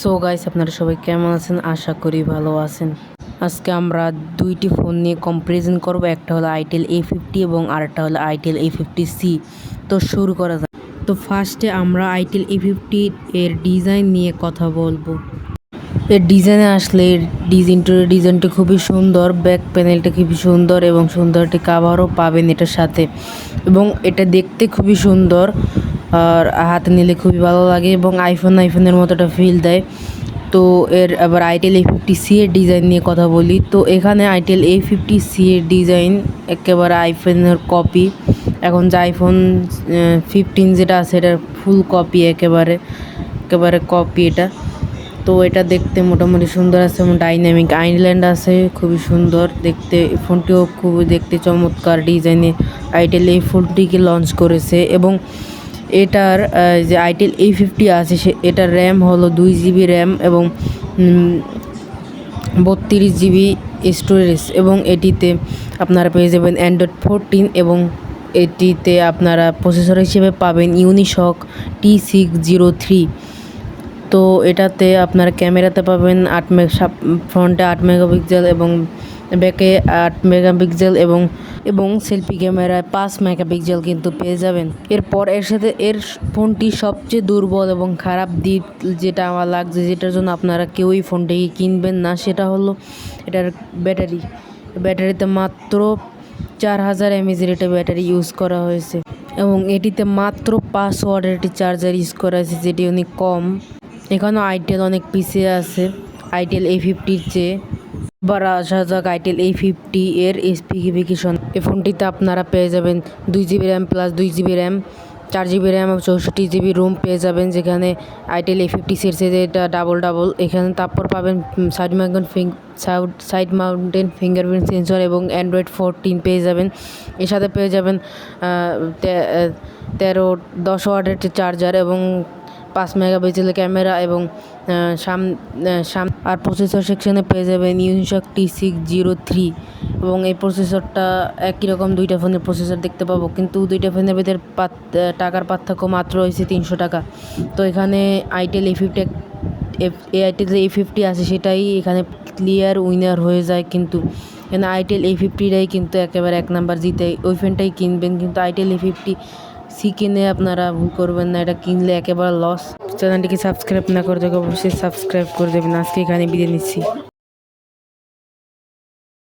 So guys আপনারা সবাই কেমন আছেন? আশা করি ভালো আছেন। আজকে আমরা দুইটি ফোন নিয়ে কম্পারিজন করব। একটা হলো আইটেল এ ফিফটি এবং আরেকটা হলো আইটেল এ ফিফটি সি তো শুরু করা যাক। তো ফার্স্টে আমরা আইটেল এ ফিফটি এর ডিজাইন নিয়ে কথা বলব। এর ডিজাইনে আসলে এর ডিজাইনটার ডিজাইনটা খুবই সুন্দর। ব্যাক প্যানেলটা খুবই সুন্দর এবং সুন্দর একটি কাভারও পাবেন এটার সাথে। এবং এটা দেখতে খুবই সুন্দর। আর হাতে নিলে খুবই ভালো লাগে এবং আইফোন আইফোনের মতো একটা ফিল দেয়। তো এর আবার আইটেল এ ফিফটি সি এর ডিজাইন নিয়ে কথা বলি। তো এখানে আইটেল এ ফিফটি সি এর ডিজাইন একেবারে আইফোনের কপি এখন যে আইফোন ফিফটিন যেটা আছে এটার ফুল কপি একেবারে একেবারে কপি এটা। তো এটা দেখতে মোটামুটি সুন্দর আছে এবং ডাইনামিক আইল্যান্ড আছে, খুবই সুন্দর। দেখতে ফোনটিও খুবই দেখতে চমৎকার ডিজাইনে আইটেল এই ফোনটিকে লঞ্চ করেছে এবং এটার যে আইটেল এই ফিফটি আছে, সে এটার র্যাম হলো দুই জিবি র্যাম এবং বত্রিশ জিবি স্টোরেজ এবং এটিতে আপনারা পেয়ে যাবেন অ্যান্ড্রয়েড ফোরটিন এবং এটিতে আপনারা প্রসেসর হিসেবে পাবেন Unisoc T six zero three তো এটাতে আপনারা ক্যামেরাতে পাবেন আট মেগা ফ্রন্টে আট মেগাপিক্সেল এবং ব্যাকে আট মেগাপিক্সেল এবং এবং সেলফি ক্যামেরায় পাঁচ মেগাপিক্সেল কিন্তু পেয়ে যাবেন। এরপর এর সাথে এর ফোনটি সবচেয়ে দুর্বল এবং খারাপ দিক যেটা আমার লাগছে, যেটার জন্য আপনারা কেউই ফোনটিকে কিনবেন না, সেটা হলো এটার ব্যাটারি। ব্যাটারিতে মাত্র চার হাজার এমএজের এটা ব্যাটারি ইউজ করা হয়েছে এবং এটিতে মাত্র পাঁচ ওয়াটের একটি চার্জার ইউজ করা হয়েছে, যেটি অনেক কম। এখানেও আইটেল অনেক পিছিয়ে আছে। আইটেল এ ফিফটির চেয়ে। এবার আসা যাক আইটেল এ ফিফটি এর স্পেসিফিকেশন এই ফোনটিতে আপনারা পেয়ে যাবেন দুই জিবি র্যাম প্লাস দুই জিবি র্যাম, চার জিবি র্যাম চৌষট্টি জিবি রুম পেয়ে যাবেন, যেখানে আইটেল এ ফিফটি সিরিজে এটা ডাবল ডাবল এখানে তারপর পাবেন সাইড মাউন্টেন ফিং সাইড মাউন্টেন ফিঙ্গারপ্রিন্ট সেন্সর এবং অ্যান্ড্রয়েড ফোরটিন পেয়ে যাবেন। এর সাথে পেয়ে যাবেন তেরো, দশ ওয়াটের চার্জার এবং পাঁচ মেগাপিক্সেলের ক্যামেরা এবং সাম সাম, আর প্রসেসর সেকশনে পেয়ে যাবেন Unisoc T six zero three এবং এই প্রসেসরটা একই রকম দুইটা ফোনের প্রসেসর দেখতে পাবো। কিন্তু দুইটা ফোনের ভিতরে টাকার পার্থক্য মাত্র হয়েছে তিনশো টাকা। তো এখানে আইটেল এ ফিফটি এ আইটেল এ ফিফটি আছে সেটাই এখানে ক্লিয়ার উইনার হয়ে যায় কিন্তু। এখানে আইটেল এ ফিফটিটাই কিন্তু একেবারে এক নাম্বার জিতে, ওই ফোনটাই কিনবেন। কিন্তু আইটেল এ ফিফটি সি কিনে আপনারা, ভুল করবেন না, এটা কিনলে একেবারে লস চ্যানেলটিকে সাবস্ক্রাইব না করে দেবে অবশ্যই সাবস্ক্রাইব করে দেবেন। আজকে এখানে বিদায় নিচ্ছি।